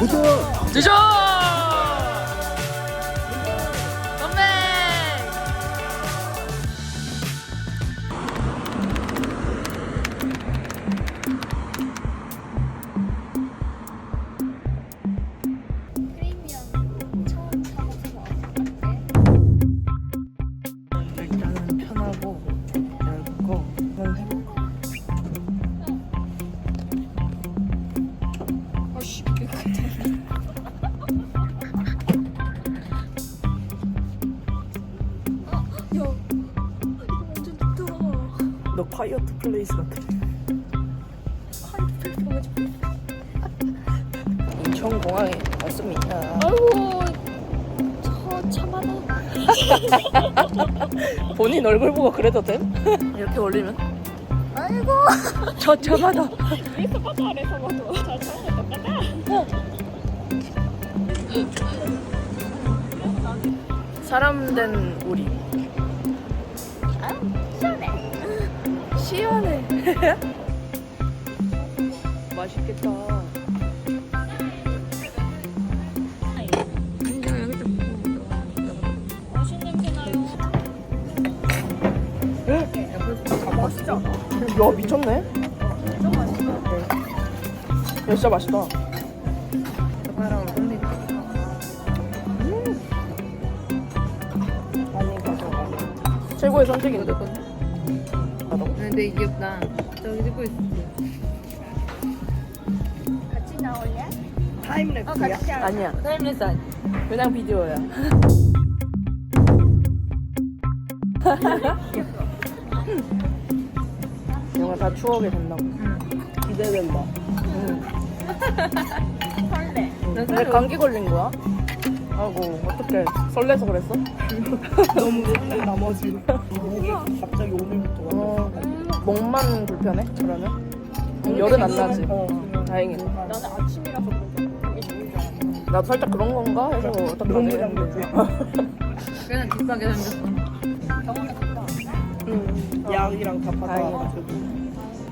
늦어! 건배! 다너 콰이어트 플레이스 같아. 인천공항에 왔습니다. 아이고 저 참하다. 본인 얼굴 보고 그래도 돼? 이렇게 올리면? 아이고! 저 여기서 봐도 아래서 봐도 저 처음에 똑같아. 사람 된 우리 시원해. 맛있겠다. 맛있다. 야 미쳤네? 좀 맛있어 야 진짜 맛있다. 젓가락으로 건네 많이 가져가 최고의 선택인데 근데 귀엽다 저기 듣고 있어. 같이 나올래? 어 타임랩스야? 하자. 아니야. 타임랩스 아니야. 그냥 비디오야. 영화 다 추억이 된다고 기대된다. 응. 설레. 왜 감기 걸린 거야? 아이고 어떡해. 설레서 그랬어? 너무 설렌 나머지. 목이 갑자기 오늘부터 어, 목만 불편해? 저러면? 열은 안 나지? 어, 다행이네. 나는 아침이라서 그게 좋은 줄 알았는데. 나도 살짝 그런 건가? 해서 어떡하지? 너무 장대지. 그냥 기쁘게 생겼어. 병원에 갔다 응. 약이랑 다 받아가지고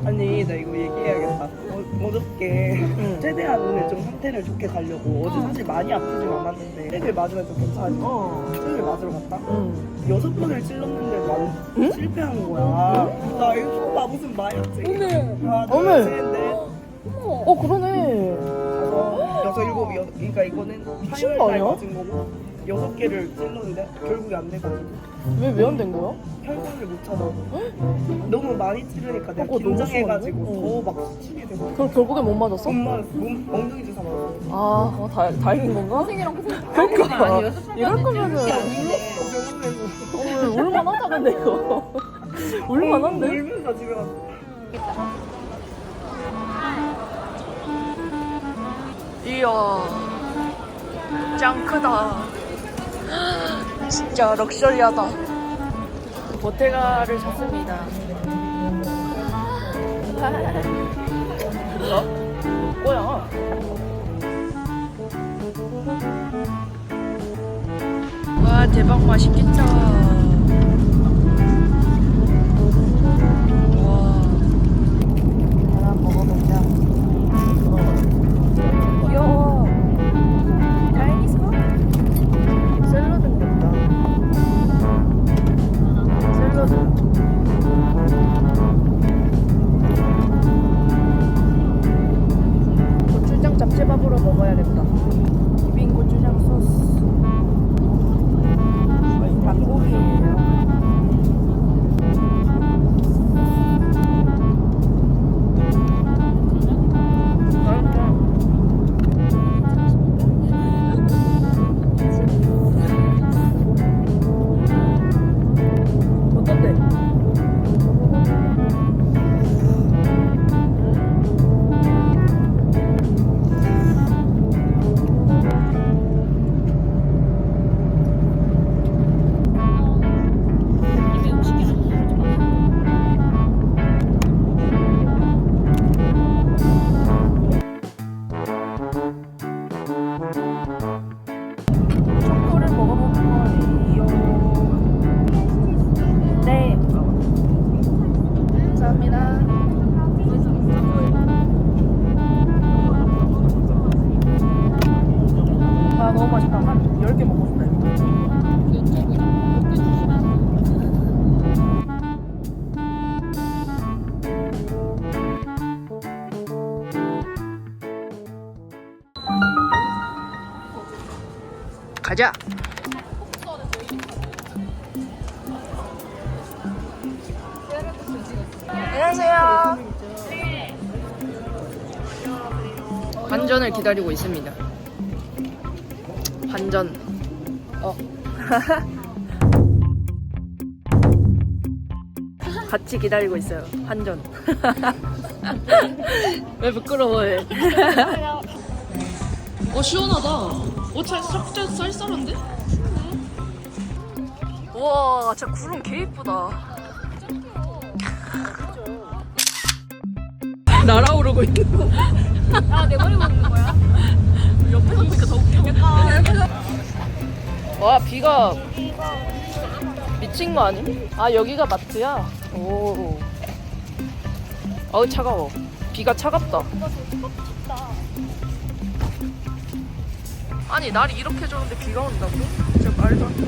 아니 나 이거 얘기해야겠다 어, 어저께 응. 최대한 오늘 좀 상태를 좋게 가려고 어제 사실 많이 아프진 않았는데 책을 맞으면 좀 괜찮아지 어. 책을 맞으러 갔다 응. 여섯 번을 찔렀는데 난 실패한 거야 나 이거 나 무슨 마약지 하나 어머. 둘 셋 넷 어 그러네 다섯 여섯 일곱 여 그러니까 이거는 미친 거 아니야? 맞은 거고 여섯 개를 찔렀는데 결국에 안 돼가지고 왜 왜 안 된 거야? 혈관을 못 찾아. 너무 많이 찌르니까 내가 그거 너무 긴장해가지고 심한데? 더막 수치게 되고. 그럼 결국에 못 맞았어? 몸 맞았어. 몸 엉덩이 주사 맞았어. 아, 어, 다, 다행인 건가? 선생이랑 고생 그러니까 이럴 거면은 병원에서 어, 울만 하다 근데 이거 울만 한데? 울면서 집에 갔어. 이야 짱 크다 진짜 럭셔리하다. 보테가를 샀습니다. 어? 뭐야? 와 대박 맛있겠다 잡채밥으로 먹어야겠다. 비빔 고추장 소스. 닭고기 안녕하세요. 반전을 기다리고 있습니다. 반전. 어. 같이 기다리고 있어요. 반전. 왜 부끄러워해? 어 시원하다. 어 차, 싹 쌀쌀한데? 우와, 진짜 구름 개 이쁘다. 날아오르고 있는 거. 아, 내 머리 먹는 거야? 옆에서 보니까 더 웃겨. 와, 비가 미친 거 아니? 아, 여기가 마트야? 오. 어우, 차가워. 비가 차갑다. 아니, 날이 이렇게 좋은데 비가 온다고? 진짜 말도 안 돼.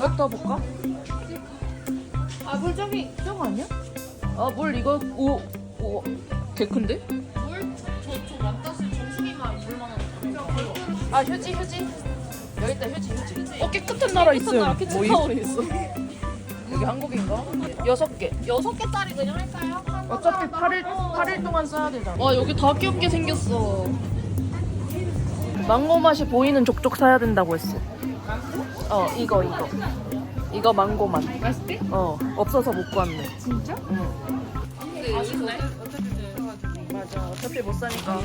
물부터 볼까? 아, 물 저기, 저거 아니야? 아, 물 이거 오, 오, 개 큰데? 저저 물만 아, 휴지, 휴지. 여기 있다, 휴지, 휴지. 어, 깨끗한 나라 있음. 나라 뭐 타월이 있어. 여기 한국인가? 여섯 개. 여섯 개 짜리 그냥 할까요? 어차피 8일, 8일 동안 써야 되잖아. 와 여기 다 귀엽게 생겼어. 망고 맛이 보이는 족족 사야 된다고 했어. 어, 이거, 이거. 이거 망고 맛. 맛있대? 어, 없어서 못 구웠네. 진짜? 응. 근데 맛있네. 맞아. 어차피 못 사니까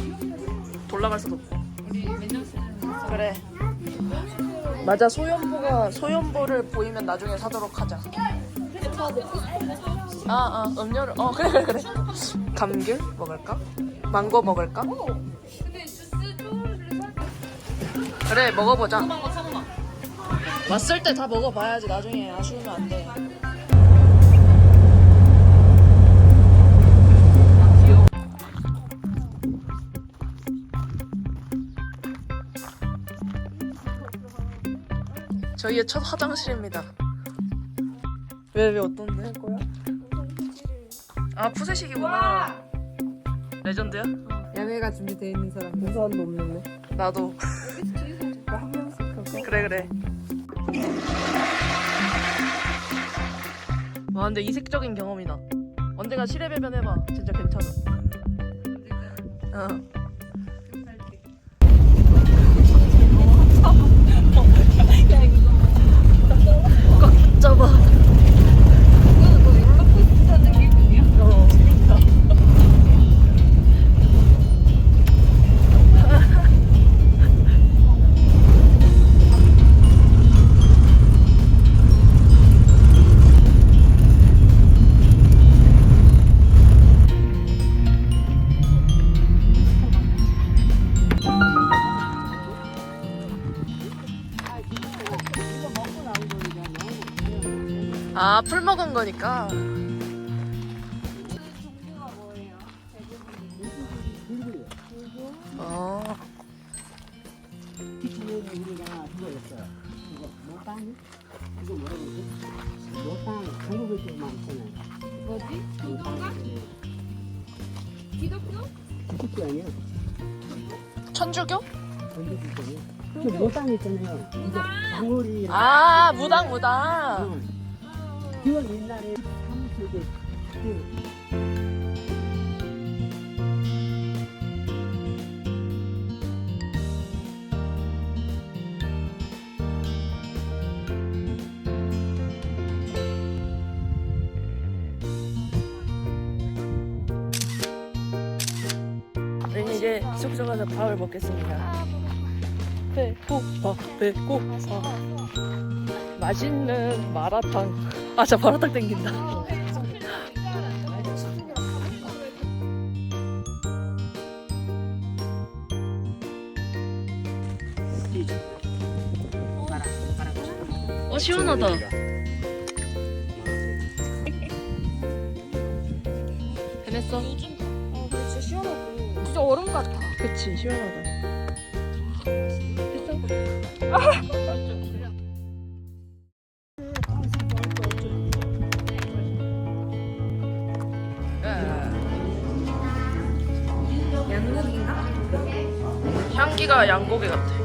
돌아갈 수도 없고. 우리 맨날 쓰는 그래. 맞아, 소연보가, 소연보를 보이면 나중에 사도록 하자. 아, 아, 음료를, 어, 그래, 그래, 그래. 감귤 먹을까? 망고 먹을까? 그래, 먹어보자. 왔을 때 다 먹어봐야지, 나중에 아쉬우면 안 돼. 저희의 첫 화장실입니다. 왜, 왜 어떤데? 할 거야? 아, 푸세식이구나. 레전드야? 야외가 준비되어 있는 사람 무서운 놈 없는데. 나도. 한 명씩 할까? 그래 그래. 와 근데 이색적인 경험이다. 언젠가 실외 배변 해봐. 진짜 괜찮아. 어. 아, 풀 먹은 거니까. 어. 우리가 그거 있어요. 이거 모당? 이거 뭐라고 그러지? 모당 한국에 좀 많잖아요. 뭐지? 모당. 기독교? 기독교 아니야? 천주교? 아니야? 그 모당 있잖아요. 이거 방울이. 아, 무당, 무당. 응. 그 옛날에 그 우리는 이제 숙소 가서 밥을 먹겠습니다. 배고파, 배고파. 맛있는 마라탕. 아, 저 마라탕 땡긴다. 어 시원하다. 해냈어? 진짜 얼음 같아. 그치 시원하다. 향기가 양고기 같아.